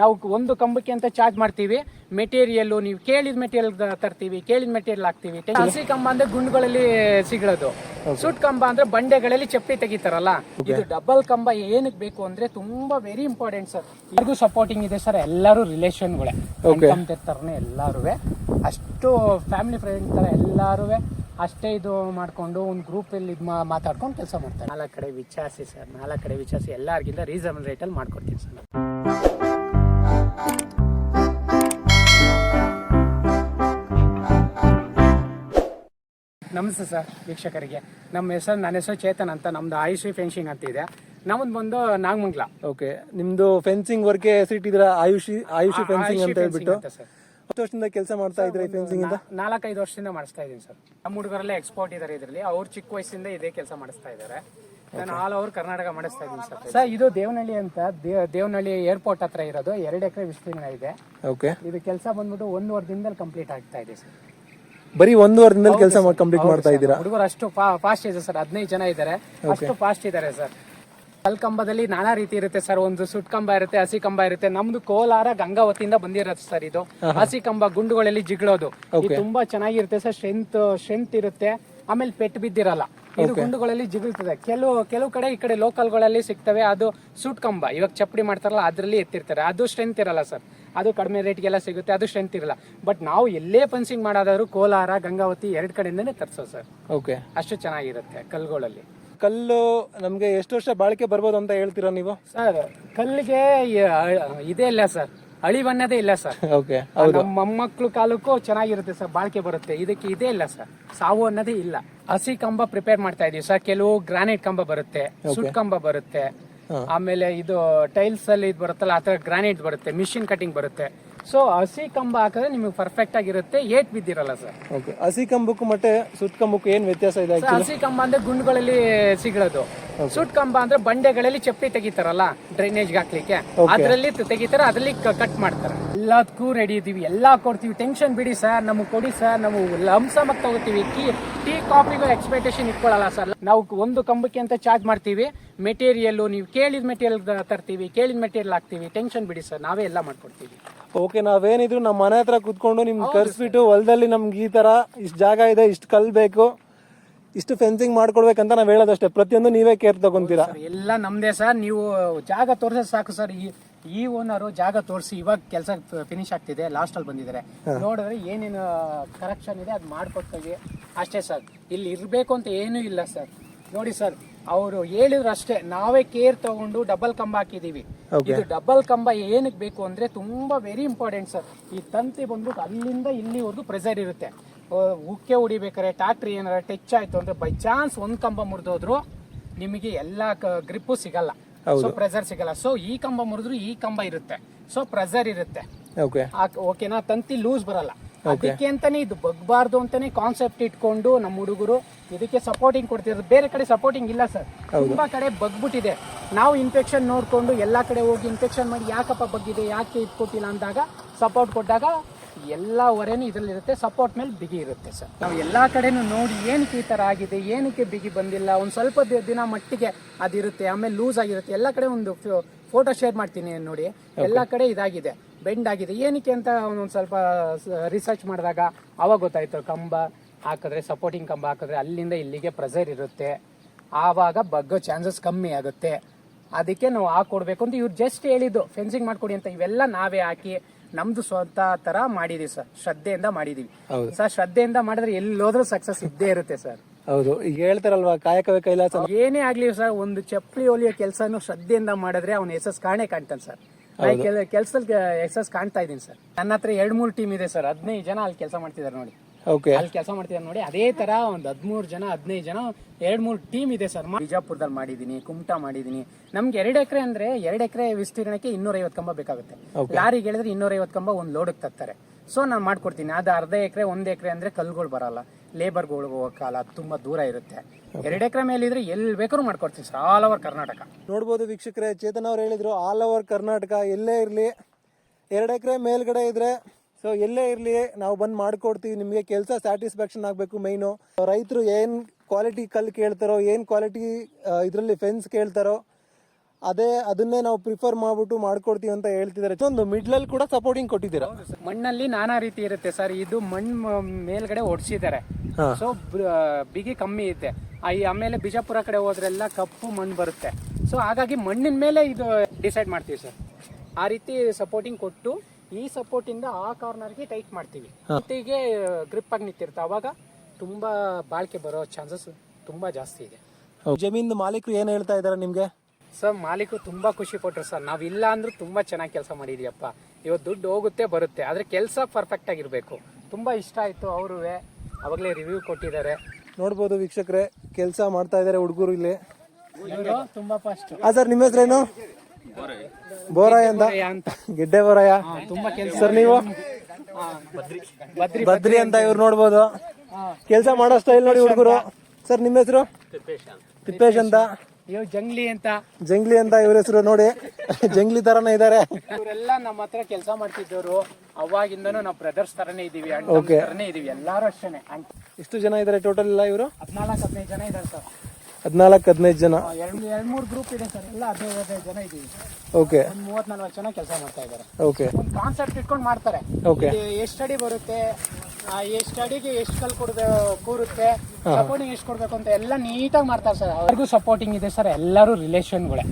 ನಾವು ಒಂದು ಕಂಬಕ್ಕೆ ಅಂತ ಚಾರ್ಜ್ ಮಾಡ್ತೀವಿ. ಮೆಟೀರಿಯಲ್ ನೀವು ಕೇಳಿದ ಮೆಟೀರಿಯಲ್ ತರ್ತೀವಿ ಕೇಳಿದ ಮೆಟೀರಿಯಲ್ ಹಾಕ್ತೀವಿ. ಹಸಿ ಕಂಬ ಅಂದ್ರೆ ಗುಂಡುಗಳಲ್ಲಿ ಸಿಗೋದು ಸುಟ್ ಕಂಬ ಅಂದ್ರೆ ಬಂಡೆಗಳಲ್ಲಿ ಚಪ್ಪಿ ತೆಗಿತಾರಲ್ಲ. ಇದು ಡಬಲ್ ಕಂಬ ಏನಕ್ಕೆ ಬೇಕು ಅಂದ್ರೆ ತುಂಬಾ ವೆರಿ ಇಂಪಾರ್ಟೆಂಟ್ ಸರ್ ಎಲ್ಲರಿಗೂ ಸಪೋರ್ಟಿಂಗ್ ಇದೆ ಸರ್ ಎಲ್ಲರೂ ರಿಲೇಷನ್ಗಳೇ ತರನೇ ಎಲ್ಲಾರು ಅಷ್ಟು ಫ್ಯಾಮಿಲಿ ಫ್ರೆಂಡ್ ತರ ಎಲ್ಲಾರು ಅಷ್ಟೇ ಇದು ಮಾಡ್ಕೊಂಡು ಒಂದು ಗ್ರೂಪಲ್ಲಿ ಇದು ಮಾತಾಡ್ಕೊಂಡು ಕೆಲಸ ಮಾಡ್ತಾರೆ. ನಾಲ್ಕು ಕಡೆ ವಿಚಾರಿಸಿ ಸರ್ ನಾಲ್ಕು ಕಡೆ ವಿಚಾರಿಸಿ ಎಲ್ಲರಿಗಿಂತ ರೀಸನಬಲ್ ರೇಟಲ್ಲಿ ಮಾಡ್ಕೊಡ್ತೀನಿ ಸರ್ ನಮಸ್ತೆ ಸರ್ ವೀಕ್ಷಕರಿಗೆ. ನಮ್ಮ ಹೆಸರು ನನ್ನ ಹೆಸರು ಚೇತನ್ ಅಂತ ನಮ್ದು ಆಯುಷಿ ಫೆನ್ಸಿಂಗ್ ಅಂತ ಇದೆ. ನಮ್ಮದು ಬಂದು ನಾಗಮಂಗ್ಲ. ಓಕೆ ನಿಮ್ದು ಫೆನ್ಸಿಂಗ್ ವರ್ಕ್ ಹೆಸರಿಟ್ಟಿದ್ರ ಆಯುಷಿ ಆಯುಷಿ ಫೆನ್ಸಿಂಗ್ ಅಂತ ಹೇಳ್ಬಿಟ್ಟು? ಸರ್. ಎಷ್ಟು ವರ್ಷದಿಂದ ಕೆಲಸ ಮಾಡ್ತಾ ಇದ್ರೆ ಫೆನ್ಸಿಂಗ್ ಇಂದ? ನಾಲ್ಕೈದು ವರ್ಷದಿಂದ ಮಾಡಿಸ್ತಾ ಇದ್ದೀನಿ ಸರ್. ನಮ್ಮ ಹುಡುಗರಲ್ಲೇ ಎಕ್ಸ್ಪೋರ್ಟ್ ಇದ್ದಾರೆ ಇದರಲ್ಲಿ. ಅವ್ರು ಚಿಕ್ಕ ವಯಸ್ಸಿಂದ ಇದೇ ಕೆಲಸ ಮಾಡಿಸ್ತಾ ಇದ್ದಾರೆ. ನಾನು ಆಲ್ ಓವರ್ ಕರ್ನಾಟಕ ಮಾಡಿಸ್ತಾ ಇದ್ದೀನಿ ಸರ್. ಸರ್ ಇದು ದೇವನಹಳ್ಳಿ ಅಂತ ದೇವ್- ದೇವನಹಳ್ಳಿ ಏರ್ಪೋರ್ಟ್ ಹತ್ರ ಇರೋದು. ಎರಡು ಎಕರೆ ವಿಸ್ತೀರ್ಣ ಇದೆ. ಓಕೆ. ಇದು ಕೆಲಸ ಬಂದ್ಬಿಟ್ಟು ಒಂದೂವರೆ ದಿನದಲ್ಲಿ ಕಂಪ್ಲೀಟ್ ಆಗ್ತಾ ಇದೆ ಸರ್. ಬರೀ ಒಂದೂವರೆ ದಿನದಲ್ಲಿ ಕೆಲಸ ಕಂಪ್ಲೀಟ್ ಮಾಡ್ತಾ ಇದ್ದೀರಾ? ಹುಡುಗರು ಅಷ್ಟು ಫಾಸ್ಟ್ ಇದೆ ಸರ್. ಹದಿನೈದು ಜನ ಇದ್ದಾರೆ ಅಷ್ಟು ಫಾಸ್ಟ್ ಇದ್ದಾರೆ ಸರ್. ಕಲ್ ಕಂಬದಲ್ಲಿ ನಾನಾ ರೀತಿ ಇರುತ್ತೆ ಸರ್. ಒಂದು ಸುಟ್ ಕಂಬ ಇರುತ್ತೆ ಹಸಿ ಕಂಬ ಇರುತ್ತೆ. ನಮ್ದು ಕೋಲಾರ ಗಂಗಾವತಿಯಿಂದ ಬಂದಿರತ್ತೆ ಸರ್ ಇದು. ಹಸಿ ಕಂಬ ಗುಂಡುಗಳಲ್ಲಿ ಜಿಗಳೋದು. ಇದು ತುಂಬಾ ಚೆನ್ನಾಗಿರುತ್ತೆ ಸರ್. ಸ್ಟ್ರೆಂತ್ ಸ್ಟ್ರೆಂತ್ ಇರುತ್ತೆ. ಆಮೇಲೆ ಪೆಟ್ಟು ಬಿದ್ದಿರಲ್ಲ. ಇದು ಗುಂಡುಗಳಲ್ಲಿ ಜಿಗುಳ್ತದೆ. ಕೆಲವು ಕೆಲವು ಕಡೆ ಈ ಕಡೆ ಲೋಕಲ್ಗಳಲ್ಲಿ ಸಿಗ್ತವೆ. ಅದು ಸೂಟ್ ಕಂಬ. ಇವಾಗ ಚಪ್ಪಡಿ ಮಾಡ್ತಾರಲ್ಲ ಅದರಲ್ಲಿ ಎತ್ತಿರ್ತಾರೆ. ಅದು ಸ್ಟ್ರೆಂತ್ ಇರಲ್ಲ ಸರ್. ಅದು ಕಡಿಮೆ ರೇಟ್ಗೆಲ್ಲ ಸಿಗುತ್ತೆ ಅದು ಸ್ಟ್ರೆಂತ್ ಇರಲ್ಲ. ಬಟ್ ನಾವು ಎಲ್ಲೇ ಫೆನ್ಸಿಂಗ್ ಮಾಡೋದಾದ್ರು ಕೋಲಾರ ಗಂಗಾವತಿ ಎರಡ್ ಕಡೆಯಿಂದನೇ ತರಿಸೋ ಸರ್. ಓಕೆ ಅಷ್ಟು ಚೆನ್ನಾಗಿರುತ್ತೆ ಕಲ್ಗಳಲ್ಲಿ ಕಲ್ಲು ನಮ್ಗೆ ಎಷ್ಟು ವರ್ಷ ಬಾಳಿಕೆ ಬರ್ಬೋದು ಅಂತ ಹೇಳ್ತೀರಾ ನೀವು? ಸರ್ ಕಲ್ಲಿಗೆ ಇದೇ ಇಲ್ಲ ಸರ್. ಅಳಿವನ್ನದೇ ಇಲ್ಲ ಸರ್. ಓಕೆ ನಮ್ಮ ಮೊಮ್ಮಕ್ಳು ಕಾಲಕ್ಕೂ ಚೆನ್ನಾಗಿರುತ್ತೆ ಸರ್ ಬಾಳಿಕೆ ಬರುತ್ತೆ. ಇದಕ್ಕೆ ಇದೇ ಇಲ್ಲ ಸರ್. ಸಾವು ಅನ್ನೋದೇ ಇಲ್ಲ. ಹಸಿ ಕಂಬ ಪ್ರಿಪೇರ್ ಮಾಡ್ತಾ ಇದೀವಿ ಸರ್. ಕೆಲವು ಗ್ರಾನೈಟ್ ಕಂಬ ಬರುತ್ತೆ ಸುಟ್ ಕಂಬ ಬರುತ್ತೆ. ಆಮೇಲೆ ಇದು ಟೈಲ್ಸ್ ಅಲ್ಲಿ ಇದು ಬರುತ್ತಲ್ಲ ಆತರ ಗ್ರಾನೈಟ್ ಬರುತ್ತೆ ಮಿಷಿನ್ ಕಟಿಂಗ್ ಬರುತ್ತೆ. ಸೊ ಹಸಿ ಕಂಬ ಹಾಕಿದ್ರೆ ನಿಮಗೆ ಪರ್ಫೆಕ್ಟ್ ಆಗಿರುತ್ತೆ ಏಟ್ ಬಿದ್ದಿರಲ್ಲ ಸರ್ ಓಕೆ ಹಸಿ ಕಂಬಕ್ಕೂ ಮತ್ತೆ ಸುತ್ತ ಕಂಬಕ್ಕೂ ಏನ್ ವ್ಯತ್ಯಾಸ ಇದೆ ಹಸಿ ಕಂಬ ಅಂದ್ರೆ ಗುಂಡುಗಳಲ್ಲಿ ಸಿಗೋದು ಸುಟ್ ಕಂಬ ಅಂದ್ರೆ ಬಂಡೆಗಳಲ್ಲಿ ಚಪ್ಪಿ ತೆಗಿತಾರಲ್ಲ ಡ್ರೈನೇಜ್ ಹಾಕ್ಲಿಕ್ಕೆ. ಅದ್ರಲ್ಲಿ ತೆಗಿತಾರ ಅದ್ರಲ್ಲಿ ಕಟ್ ಮಾಡ್ತಾರೆ. ಎಲ್ಲದಕ್ಕೂ ರೆಡಿ ಇದೀವಿ ಎಲ್ಲಾ ಕೊಡ್ತೀವಿ. ಟೆನ್ಷನ್ ಬಿಡಿ ಸರ್ ನಮಗೆ ಕೊಡಿ ಸರ್ ನಾವು ಲಂಸ ತಗೋತೀವಿ. ಟೀ ಟೀ ಕಾಫಿಗೂ ಎಕ್ಸ್ಪೆಕ್ಟೇಷನ್ ಇಟ್ಕೊಳ್ಳಲ್ಲ ಸರ್ ನಾವು ಒಂದು ಕಂಬಕ್ಕೆ ಅಂತ ಚಾರ್ಜ್ ಮಾಡ್ತೀವಿ. ಮೆಟೀರಿಯಲ್ ನೀವು ಕೇಳಿದ ಮೆಟೀರಿಯಲ್ ತರ್ತೀವಿ ಕೇಳಿದ ಮೆಟೀರಿಯಲ್ ಹಾಕ್ತೀವಿ. ಟೆನ್ಷನ್ ಬಿಡಿ ಸರ್ ನಾವೇ ಎಲ್ಲ ಮಾಡ್ಕೊಡ್ತೀವಿ. ಓಕೆ ನಾವೇನಿದ್ರು ನಮ್ಮ ಮನೆ ಹತ್ರ ಕುತ್ಕೊಂಡು ನಿಮ್ಗೆ ಕರ್ಸ್ಬಿಟ್ಟು ಹೊಲದಲ್ಲಿ ನಮ್ಗೆ ಈ ತರ ಇಷ್ಟು ಜಾಗ ಇದೆ ಇಷ್ಟು ಕಲ್ ಬೇಕು. ಇಷ್ಟು ಫೆನ್ಸಿಂಗ್ ಮಾಡ್ಕೊಡ್ಬೇಕಂತ ನಾವ್ ಹೇಳೋದಷ್ಟೇ. ಪ್ರತಿಯೊಂದು ನೀವೇ ಕೇರ್ ತಗೊಂತೀರಾ. ಎಲ್ಲ ನಮ್ದೇ ಸರ್ ನೀವು ಜಾಗ ತೋರಿಸ ಸಾಕು ಸರ್ ಈ ಈ ಓನರು ಜಾಗ ತೋರಿಸಿ ಇವಾಗ ಕೆಲಸ ಫಿನಿಶ್ ಆಗ್ತಿದೆ ಲಾಸ್ಟ್ ಅಲ್ಲಿ ಬಂದಿದ್ದಾರೆ. ನೋಡಿದ್ರೆ ಏನೇನು ಕರೆಕ್ಷನ್ ಇದೆ ಅದು ಮಾಡ್ಕೊಡ್ತೀವಿ ಅಷ್ಟೇ ಸರ್ ಇಲ್ಲಿ ಇರಬೇಕು ಅಂತ ಏನೂ ಇಲ್ಲ ಸರ್ ನೋಡಿ ಸರ್ ಅವರು ಹೇಳಿದ್ರು ಅಷ್ಟೇ ನಾವೇ ಕೇರ್ ತಗೊಂಡು ಡಬಲ್ ಕಂಬ ಹಾಕಿದೀವಿ. ಇದು ಡಬಲ್ ಕಂಬ ಏನಕ್ಕೆ ಬೇಕು ಅಂದ್ರೆ ತುಂಬಾ ವೆರಿ ಇಂಪಾರ್ಟೆಂಟ್ ಸರ್ ಈ ತಂತಿ ಬಂದ್ಬಿಟ್ಟು ಅಲ್ಲಿಂದ ಇಲ್ಲಿವರೆಗೂ ಪ್ರೆಸರ್ ಇರುತ್ತೆ. ಉಕ್ಕೆ ಹೊಡಿಬೇಕಾರೆ ಟ್ಯಾಕ್ಟ್ರಿ ಏನಾರ ಟಚ್ ಆಯ್ತು ಅಂದ್ರೆ ಬೈ ಚಾನ್ಸ್ ಒಂದ್ ಕಂಬ ಮುರಿದೋದ್ರು ನಿಮಗೆ ಎಲ್ಲಾ ಗ್ರಿಪ್ಪು ಸಿಗಲ್ಲ. ಸೊ ಪ್ರೆಸರ್ ಸಿಗಲ್ಲ. ಸೊ ಈ ಕಂಬ ಮುರಿದ್ರು ಈ ಕಂಬ ಇರುತ್ತೆ. ಸೊ ಪ್ರೆಸರ್ ಇರುತ್ತೆ. ಓಕೆ ಓಕೆನಾ ತಂತಿ ಲೂಸ್ ಬರಲ್ಲ. ಅದಕ್ಕೆ ಅಂತಾನೆ ಇದು ಬಗ್ಬಾರ್ದು ಅಂತಾನೆ ಕಾನ್ಸೆಪ್ಟ್ ಇಟ್ಕೊಂಡು ನಮ್ಮ ಹುಡುಗರು ಇದಕ್ಕೆ ಸಪೋರ್ಟಿಂಗ್ ಕೊಡ್ತಿರೋದು. ಬೇರೆ ಕಡೆ ಸಪೋರ್ಟಿಂಗ್ ಇಲ್ಲ ಸರ್ ತುಂಬಾ ಕಡೆ ಬಗ್ಬಿಟ್ಟಿದೆ. ನಾವು ಇನ್ಫೆಕ್ಷನ್ ನೋಡ್ಕೊಂಡು ಎಲ್ಲಾ ಕಡೆ ಹೋಗಿ ಇನ್ಫೆಕ್ಷನ್ ಮಾಡಿ ಯಾಕಪ್ಪ ಬಗ್ಗಿದೆ ಯಾಕೆ ಇಟ್ಕೊಟ್ಟಿಲ್ಲ ಅಂದಾಗ ಸಪೋರ್ಟ್ ಕೊಟ್ಟಾಗ ಎಲ್ಲ ಹೊರೆನೂ ಇದ್ರಲ್ಲಿರುತ್ತೆ. ಸಪೋರ್ಟ್ ಮೇಲೆ ಬಿಗಿ ಇರುತ್ತೆ ಸರ್. ನಾವು ಎಲ್ಲಾ ಕಡೆನೂ ನೋಡಿ ಏನಕ್ಕೆ ಈ ತರ ಆಗಿದೆ ಏನಕ್ಕೆ ಬಿಗಿ ಬಂದಿಲ್ಲ ಒಂದು ಸ್ವಲ್ಪ ದಿನ ಮಟ್ಟಿಗೆ ಅದಿರುತ್ತೆ ಆಮೇಲೆ ಲೂಸ್ ಆಗಿರುತ್ತೆ. ಎಲ್ಲ ಕಡೆ ಒಂದು ಫೋಟೋ ಶೇರ್ ಮಾಡ್ತೀನಿ ನೋಡಿ. ಎಲ್ಲ ಕಡೆ ಇದಾಗಿದೆ ಬೆಂಡ್ ಆಗಿದೆ. ಏನಕ್ಕೆ ಅಂತ ಒಂದು ಸ್ವಲ್ಪ ರಿಸರ್ಚ್ ಮಾಡಿದಾಗ ಅವಾಗ ಗೊತ್ತಾಯ್ತು. ಕಂಬ ಹಾಕಿದ್ರೆ ಸಪೋರ್ಟಿಂಗ್ ಕಂಬ ಹಾಕಿದ್ರೆ ಅಲ್ಲಿಂದ ಇಲ್ಲಿಗೆ ಪ್ರೆಸರ್ ಇರುತ್ತೆ. ಆವಾಗ ಬಗ್ಗೋ ಚಾನ್ಸಸ್ ಕಮ್ಮಿ ಆಗುತ್ತೆ. ಅದಕ್ಕೆ ನಾವು ಹಾಕೊಡ್ಬೇಕು ಅಂತ ಇವ್ರು ಜಸ್ಟ್ ಹೇಳಿದ್ದು. ಫೆನ್ಸಿಂಗ್ ಮಾಡ್ಕೊಡಿ ಅಂತ ಇವೆಲ್ಲ ನಾವೇ ಹಾಕಿ ನಮ್ದು ಸ್ವಂತ ತರ ಮಾಡಿದೀವಿ ಸರ್. ಶ್ರದ್ಧೆಯಿಂದ ಮಾಡಿದೀವಿ. ಸರ್ ಶ್ರದ್ಧೆಯಿಂದ ಮಾಡಿದ್ರೆ ಎಲ್ಲೋದ್ರೂ ಸಕ್ಸಸ್ ಇದ್ದೇ ಇರುತ್ತೆ ಸರ್. ಹೌದು. ಈಗ ಹೇಳ್ತಾರಲ್ವಾ ಕಾಯಕವೇ ಕೈಲಾಸ ಏನೇ ಆಗ್ಲಿ ಸರ್ ಒಂದು ಚಪ್ಪಲಿ ಹೊಲಿಯೋ ಕೆಲಸನು ಶ್ರದ್ಧೆಯಿಂದ ಮಾಡಿದ್ರೆ ಅವನ ಯಶಸ್ ಕಾಣೇ ಕಾಣ್ತಾನೆ ಸರ್. ಕೆಲಸದಲ್ಲಿ ಯಶಸ್ ಕಾಣ್ತಾ ಇದೀನಿ ಸರ್. ನನ್ನ ಹತ್ರ ಎರಡ್ ಮೂರು ಟೀಮ್ ಇದೆ ಸರ್. ಹದಿನೈದು ಜನ ಅಲ್ಲಿ ಕೆಲಸ ಮಾಡ್ತಿದ್ದಾರೆ ನೋಡಿ. ಓಕೆ ಅಲ್ಲಿ ಕೆಲಸ ಮಾಡ್ತಿದ್ದಾರೆ ನೋಡಿ ಅದೇ ತರ ಒಂದ್ ಹದ್ಮೂರ್ ಜನ ಹದಿನೈದು ಜನ ಎರಡ್ ಮೂರು ಟೀಮ್ ಇದೆ ಸರ್. ಬಿಜಾಪುರದಲ್ಲಿ ಮಾಡಿದೀನಿ ಕುಮಟಾ ಮಾಡಿದೀನಿ. ನಮ್ಗೆ ಎರಡು ಎಕರೆ ಅಂದ್ರೆ ಎರಡು ಎಕರೆ ವಿಸ್ತೀರ್ಣಕ್ಕೆ ಇನ್ನೂರ ಐವತ್ತು ಕಂಬ ಬೇಕಾಗುತ್ತೆ. ಯಾರಿಗೆ ಹೇಳಿದ್ರೆ ಇನ್ನೂರ ಐವತ್ತು ಕಂಬ ಒಂದ್ ಲೋಡ್ ತರ್ತಾರೆ. ಸೊ ನಾನು ಮಾಡ್ಕೊಡ್ತೀನಿ. ಅದು ಅರ್ಧ ಎಕರೆ ಒಂದ್ ಎಕರೆ ಅಂದ್ರೆ ಕಲ್ಗಳು ಬರಲ್ಲ. ಲೇಬರ್ಗಳು ಹೋಗೋ ಕಾಲ ತುಂಬಾ ದೂರ ಇರುತ್ತೆ. ಎರಡು ಎಕರೆ ಮೇಲೆ ಇದ್ರೆ ಎಲ್ಲಿ ಬೇಕಾದ್ರು ಮಾಡ್ಕೊಡ್ತೀನಿ ಸರ್ ಆಲ್ ಓವರ್ ಕರ್ನಾಟಕ. ನೋಡ್ಬೋದು ವೀಕ್ಷಕರೇ ಚೇತನ್ ಅವ್ರು ಹೇಳಿದ್ರು ಆಲ್ ಓವರ್ ಕರ್ನಾಟಕ ಎಲ್ಲೇ ಇರಲಿ. ಎರಡು ಎಕರೆ ಮೇಲ್ಗಡೆ ಇದ್ರೆ ಸೊ ಎಲ್ಲೇ ಇರಲಿ ನಾವು ಬಂದು ಮಾಡ್ಕೊಡ್ತೀವಿ. ನಿಮಗೆ ಕೆಲಸ ಸ್ಯಾಟಿಸ್ಫ್ಯಾಕ್ಷನ್ ಆಗಬೇಕು ಮೈನು ರೈತರು ಏನು ಕ್ವಾಲಿಟಿ ಕಲ್ಲು ಕೇಳ್ತಾರೋ ಏನು ಕ್ವಾಲಿಟಿ ಇದರಲ್ಲಿ ಫೆನ್ಸ್ ಕೇಳ್ತಾರೋ ಅದೇ ಅದನ್ನೇ ನಾವು ಪ್ರಿಫರ್ ಮಾಡ್ಬಿಟ್ಟು ಮಾಡ್ಕೊಡ್ತೀವಿ ಅಂತ ಹೇಳ್ತಿದ್ದಾರೆ. ಒಂದು ಮಿಡ್ಲಲ್ಲಿ ಕೂಡ ಸಪೋರ್ಟಿಂಗ್ ಕೊಟ್ಟಿದ್ದೀರಾ? ಮಣ್ಣಲ್ಲಿ ನಾನಾ ರೀತಿ ಇರುತ್ತೆ ಸರ್. ಇದು ಮಣ್ಣು ಮೇಲ್ಗಡೆ ಒಡ್ಸಿದ್ದಾರೆ. ಸೊ ಬಿಗಿ ಕಮ್ಮಿ ಇದೆ. ಆಮೇಲೆ ಬಿಜಾಪುರ ಕಡೆ ಹೋದ್ರೆಲ್ಲ ಕಪ್ಪು ಮಣ್ಣು ಬರುತ್ತೆ. ಸೊ ಹಾಗಾಗಿ ಮಣ್ಣಿನ ಮೇಲೆ ಇದು ಡಿಸೈಡ್ ಮಾಡ್ತೀವಿ ಸರ್. ಆ ರೀತಿ ಸಪೋರ್ಟಿಂಗ್ ಕೊಟ್ಟು ಈ ಸಪೋರ್ಟ್ ಇಂದ ಆ ಕಾರ್ನರ್ಗೆ ಟೈಟ್ ಮಾಡ್ತೀವಿ. ಜೊತೆಗೆ ಗ್ರಿಪ್ ಆಗಿ ನಿಂತಿರುತ್ತೆ. ಅವಾಗ ತುಂಬಾ ಬಾಳಿಕೆ ಬರೋ ಚಾನ್ಸಸ್ ತುಂಬಾ ಜಾಸ್ತಿ ಇದೆ. ಜಮೀನ್ ಮಾಲೀಕರು ಏನ್ ಹೇಳ್ತಾ ಇದಾರೆ ನಿಮ್ಗೆ? ಸರ್ ಮಾಲೀಕರು ತುಂಬಾ ಖುಷಿ ಕೊಟ್ರು ಸರ್. ನಾವಿಲ್ಲ ಅಂದ್ರೂ ತುಂಬಾ ಚೆನ್ನಾಗಿ ಕೆಲಸ ಮಾಡಿದ್ಯಪ್ಪ. ಇವತ್ತು ದುಡ್ಡು ಹೋಗುತ್ತೆ ಬರುತ್ತೆ. ಆದ್ರೆ ಕೆಲಸ ಪರ್ಫೆಕ್ಟ್ ಆಗಿರ್ಬೇಕು. ತುಂಬಾ ಇಷ್ಟ ಆಯ್ತು ಅವರು ಅವಾಗಲೇ ರಿವ್ಯೂ ಕೊಟ್ಟಿದ್ದಾರೆ. ನೋಡ್ಬೋದು ವೀಕ್ಷಕರೇ ಕೆಲಸ ಮಾಡ್ತಾ ಇದಾರೆ ಹುಡುಗರು ಇಲ್ಲಿ. ಇವರು ತುಂಬಾ ಫಸ್ಟ್ ಆ ಸರ್ ನಿಮ್ಮ ಹೆಸರೇನು? ಬೋರಾಯ ಅಂತ? ಅಂತ ಗಿಡ್ಡೆ ಬೋರಾಯ? ತುಂಬಾ ಕೆಲಸ ಸರ್ ನೀವು? ಬದ್ರಿ ಅಂತ ಇವ್ರು ನೋಡ್ಬೋದು. ಕೆಲಸ ಮಾಡೋ ಸ್ಟೈಲ್ ನೋಡಿ ಹುಡುಗರು. ಸರ್ ನಿಮ್ಮ ಹೆಸರು? ತಿಪ್ಪೇಶ್ ಅಂತ. ಇವ್ ಜಂಗ್ಲಿ ಅಂತ. ಜಂಗ್ಲಿ ಅಂತ ಇವ್ರ ಹೆಸರು ನೋಡಿ. ಜಂಗ್ಲಿ ತರನೇ ಇದಾರೆ ಇವರೆಲ್ಲ ನಮ್ಮ ಹತ್ರ ಕೆಲಸ ಮಾಡ್ತಿದ್ದವರು. ಅವಾಗಿಂದನೂ ನಾವು ಬ್ರದರ್ಸ್ ತರನೇ ಇದೀವಿ ತರನೇ ಇದೀವಿ ಎಲ್ಲಾರು ಅಷ್ಟೇನೆ. ಎಷ್ಟು ಜನ ಇದಾರೆ ಟೋಟಲ್ ಇಲ್ಲ ಇವರು? ಹದಿನಾಲ್ಕು ಹದಿನೈದು ಜನ ಇದ್ದಾರೆ ಸರ್ ಹದಿನಾಲ್ಕು ಹದಿನೈದು ಜನ. ಎರಡು ಎರಡು ಮೂರು ಗ್ರೂಪ್ ಇದೆ ಸರ್. ಎಲ್ಲ ಹದಿನೈದು ಹದಿನೈದು ಜನ ಇದೀವಿ ಓಕೆ ಒಂದು ಮೂವತ್ ನಲ್ವತ್ತು ಜನ ಕೆಲಸ ಮಾಡ್ತಾ ಇದ್ದಾರೆ. ಓಕೆ ಒಂದು ಕಾನ್ಸೆಪ್ಟ್ ಇಟ್ಕೊಂಡು ಮಾಡ್ತಾರೆ. ಓಕೆ ಎಷ್ಟು ಅಡಿ ಬರುತ್ತೆ ಎಷ್ಟು ಅಡಿಗೆ ಎಷ್ಟು ಕಲ್ ಕೊಡ್ಬೇಕು ಕೂರುತ್ತೆ ಸಪೋರ್ಟಿಂಗ್ ಎಷ್ಟು ಕೊಡ್ಬೇಕು ಅಂತ ಎಲ್ಲ ನೀಟಾಗಿ ಮಾಡ್ತಾರೆ ಸರ್. ಅವ್ರಿಗೂ ಸಪೋರ್ಟಿಂಗ್ ಇದೆ ಸರ್. ಎಲ್ಲರೂ ರಿಲೇಷನ್ಗಳೇ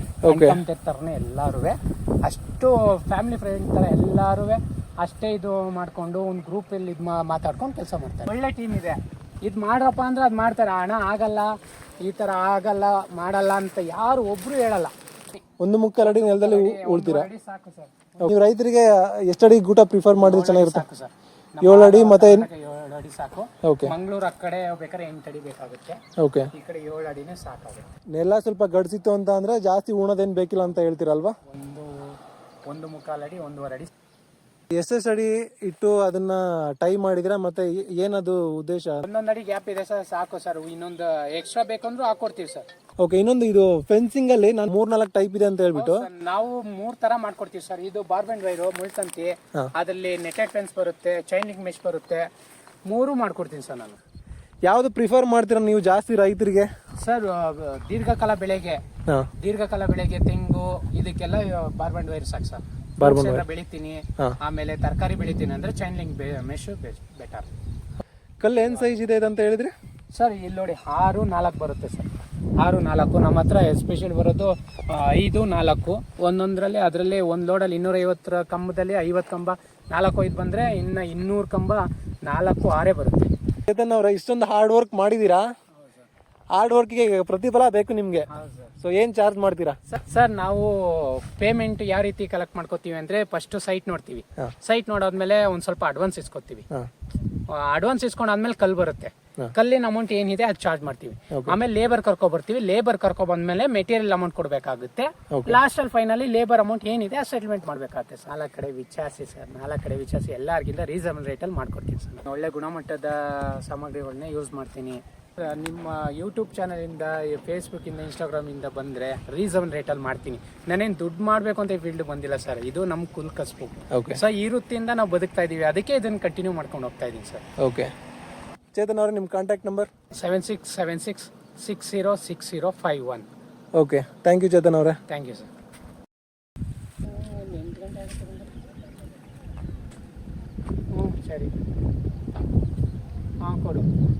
ತರನೇ ಎಲ್ಲಾರು ಅಷ್ಟು ಫ್ಯಾಮಿಲಿ ಫ್ರೆಂಡ್ ತರ ಎಲ್ಲಾರು ಅಷ್ಟೇ ಇದು ಮಾಡ್ಕೊಂಡು ಒಂದು ಗ್ರೂಪ್ ಅಲ್ಲಿ ಮಾತಾಡ್ಕೊಂಡು ಕೆಲಸ ಮಾಡ್ತಾರೆ. ಒಳ್ಳೆ ಟೀಮ್ ಇದೆ. ಇದು ಮಾಡ್ರಪ್ಪ ಅಂದ್ರೆ ಅದು ಮಾಡ್ತಾರೆ. ಹಣ ಆಗಲ್ಲ ಈ ತರ ಆಗಲ್ಲ ಮಾಡಲ್ಲ ಅಂತ ಯಾರು ಒಬ್ರು ಹೇಳಲ್ಲ. ಒಂದು ಮುಕ್ಕಾಲು ಅಡಿ ನೆಲದಲ್ಲಿ ಉಳ್ತೀರಾ? ಸಾಕು ಸರ್. ನೀವು ರೈತರಿಗೆ ಎಷ್ಟಡಿ ಗೂಟ ಪ್ರಿಫರ್ ಮಾಡಿದ್ರೆ ಚೆನ್ನಾಗಿರುತ್ತೆ? ಸಾಕು ಸರ್. ಏಳು ಅಡಿ ಮತ್ತೆ ಏಳು ಅಡಿ ಸಾಕು. ಓಕೆ. ಮಂಗಳೂರು ಆ ಕಡೆ ಬೇಕಾದ್ರೆ ಎಂಟು ಅಡಿ ಬೇಕಾಗುತ್ತೆ. ಓಕೆ. ಈ ಕಡೆ ಏಳು ಅಡಿನೇ ಸಾಕಾಗುತ್ತೆ. ನೆಲ ಸ್ವಲ್ಪ ಗಡಿಸಿತ್ತು ಅಂತ ಅಂದ್ರೆ ಜಾಸ್ತಿ ಉಣೋದೇನ್ ಬೇಕಿಲ್ಲ ಅಂತ ಹೇಳ್ತೀರಲ್ವಾ? ಒಂದು ಒಂದು ಮುಕ್ಕಾಲು ಅಡಿ ಒಂದೂವರೆ ಅಡಿ. ಎಷ್ಟೆಷ್ಟು ಅಡಿ ಇಟ್ಟು ಅದನ್ನ ಟೈ ಮಾಡಿದ್ರೆ ಮತ್ತೆ ಏನದು ಉದ್ದೇಶ? ಒಂದೊಂದು ಅಡಿ ಗ್ಯಾಪ್ ಇದೆ ಸರ್ ಸಾಕು ಸರ್. ಇನ್ನೊಂದು ಎಕ್ಸ್ಟ್ರಾ ಬೇಕಂದ್ರೂ ಹಾಕೊಡ್ತೀವಿ ಸರ್. ಓಕೆ ಇನ್ನೊಂದು ಇದು ಫೆನ್ಸಿಂಗ್ ಅಲ್ಲಿ ನಾನು ಮೂರ್ನಾಲ್ಕು ಟೈಪ್ ಇದೆ ಅಂತ ಹೇಳ್ಬಿಟ್ಟು. ಸರ್, ನಾವು ಮೂರ್ ತರ ಮಾಡ್ಕೊಡ್ತೀವಿ ಸರ್. ಇದು ಬಾರ್ಬೆಂಡ್ ವೈರು ಮುಳ್ತಂತಿ ಅದರಲ್ಲಿ ನೆಟೆಡ್ ಫೆನ್ಸ್ ಬರುತ್ತೆ ಚೈನಿಂಗ್ ಮಿಶ್ ಮೆಶ್ ಬರುತ್ತೆ. ಮೂರು ಮಾಡ್ಕೊಡ್ತೀನಿ ಸರ್ ನಾನು. ಯಾವ್ದು ಪ್ರಿಫರ್ ಮಾಡ್ತೀರಾ ನೀವು ಜಾಸ್ತಿ ರೈತರಿಗೆ? ಸರ್ ದೀರ್ಘಕಾಲ ಬೆಳೆಗೆ ಹಾ. ದೀರ್ಘಕಾಲ ಬೆಳೆಗೆ ತೆಂಗು ಇದಕ್ಕೆಲ್ಲ ಬಾರ್ಬೆಂಡ್ ವೈರ್ ಸಾಕು ಸರ್. ಎಲ್ಲ ಬೆಳಿತೀನಿ ಆಮೇಲೆ ತರಕಾರಿ ಬೆಳಿತೀನಿ ಅಂದ್ರೆ ಚೈನ್ಲಿಂಗ್ ಮೆಶ್ ಬೆಟರ್ ಕಲ್ಲು ಏನ್ ಸೈಜ್ ಇದೆ ಅಂತ ಹೇಳಿದ್ರಿ? ಸರ್ ಇಲ್ಲಿ ನೋಡಿ ಆರು ನಾಲ್ಕು ಬರುತ್ತೆ ಸರ್. ಆರು ನಾಲ್ಕು. ನಮ್ಮ ಹತ್ರ ಎಸ್ಪೆಷಲ್ ಬರೋದು ಐದು ನಾಲ್ಕು. ಒಂದೊಂದರಲ್ಲಿ ಅದರಲ್ಲಿ ಒಂದು ಲೋಡಲ್ಲಿ ಇನ್ನೂರೈವತ್ತರ ಕಂಬದಲ್ಲಿ ಐವತ್ತು ಕಂಬ ನಾಲ್ಕು ಐದು ಬಂದರೆ ಇನ್ನು ಇನ್ನೂರು ಕಂಬ ನಾಲ್ಕು ಆರೇ ಬರುತ್ತೆ. ಅವ್ರ ಇಷ್ಟೊಂದು ಹಾರ್ಡ್ ವರ್ಕ್ ಮಾಡಿದೀರಾ? ಹಾರ್ಡ್ ವರ್ಕ್ಗೆ ಪ್ರತಿಫಲ ಬೇಕು ನಿಮ್ಗೆ. ಸೊ ಏನ್ ಚಾರ್ಜ್ ಮಾಡ್ತೀರಾ? ಸರ್- ಸರ್ ನಾವು ಪೇಮೆಂಟ್ ಯಾವ ರೀತಿ ಕಲೆಕ್ಟ್ ಮಾಡ್ಕೋತೀವಿ ಅಂದ್ರೆ ಫಸ್ಟ್ ಸೈಟ್ ನೋಡ್ತೀವಿ. ಸೈಟ್ ನೋಡಾದ್ಮೇಲೆ ಒಂದು ಸ್ವಲ್ಪ ಅಡ್ವಾನ್ಸ್ ಇಸ್ಕೊತೀವಿ. ಅಡ್ವಾನ್ಸ್ ಇಸ್ಕೊಂಡಾದ್ಮೇಲೆ ಕಲ್ ಬರುತ್ತೆ. ಕಲ್ಲಿನ ಅಮೌಂಟ್ ಏನಿದೆ ಅದು ಚಾರ್ಜ್ ಮಾಡ್ತೀವಿ. ಆಮೇಲೆ ಲೇಬರ್ ಕರ್ಕೊ ಬರ್ತೀವಿ. ಲೇಬರ್ ಕರ್ಕೊ ಬಂದ್ಮೇಲೆ ಮೆಟೀರಿಯಲ್ ಅಮೌಂಟ್ ಕೊಡಬೇಕಾಗುತ್ತೆ. ಲಾಸ್ಟ್ ಅಲ್ಲಿ ಫೈನಲಿ ಲೇಬರ್ ಅಮೌಂಟ್ ಏನಿದೆ ಆ ಸೆಟಲ್ಮೆಂಟ್ ಮಾಡಬೇಕಾಗುತ್ತೆ ನಾಲ್ಕು ಕಡೆ ವಿಚಾರಿಸಿ ಸರ್. ನಾಲ್ಕು ಕಡೆ ವಿಚಾರಿಸಿ ಎಲ್ಲರಿಗಿಂತ ರೀಸನಬಲ್ ರೇಟಲ್ಲಿ ಮಾಡ್ಕೊಡ್ತೀನಿ ಸರ್. ಒಳ್ಳೆ ಗುಣಮಟ್ಟದ ಸಾಮಗ್ರಿಗಳನ್ನ ಯೂಸ್ ಮಾಡ್ತೀನಿ. ನಿಮ್ಮ ಯೂಟ್ಯೂಬ್ ಚಾನಲಿಂದ ಇಂದ ಇನ್ಸ್ಟಾಗ್ರಾಮಿಂದ ಬಂದರೆ ರೇಟ್ ರೇಟಲ್ಲಿ ಮಾಡ್ತೀನಿ. ನಾನೇನು ದುಡ್ಡು ಮಾಡಬೇಕು ಅಂತ ಫೀಲ್ಡ್ ಬಂದಿಲ್ಲ ಸರ್. ಇದು ನಮ್ಮ ಕುಲ್ ಕಸ್ಬು. ಓಕೆ ಸೊ ಈ ವೃತ್ತಿಯಿಂದ ನಾವು ಬದುಕ್ತಾ ಇದೀವಿ. ಅದಕ್ಕೆ ಇದನ್ನು ಕಂಟಿನ್ಯೂ ಮಾಡ್ಕೊಂಡು ಹೋಗ್ತಾ ಇದ್ದೀನಿ ಸರ್. ಓಕೆ ಚೇತನ್ ಅವರು ನಿಮ್ಮ contact number seven six seven six six zero six zero five one okay thank you Chetan ಅವರೇ. ಥ್ಯಾಂಕ್ ಯು ಸರ್ ಹ್ಞೂ ಸರಿ. ಹಾಂ ಕೊಡು.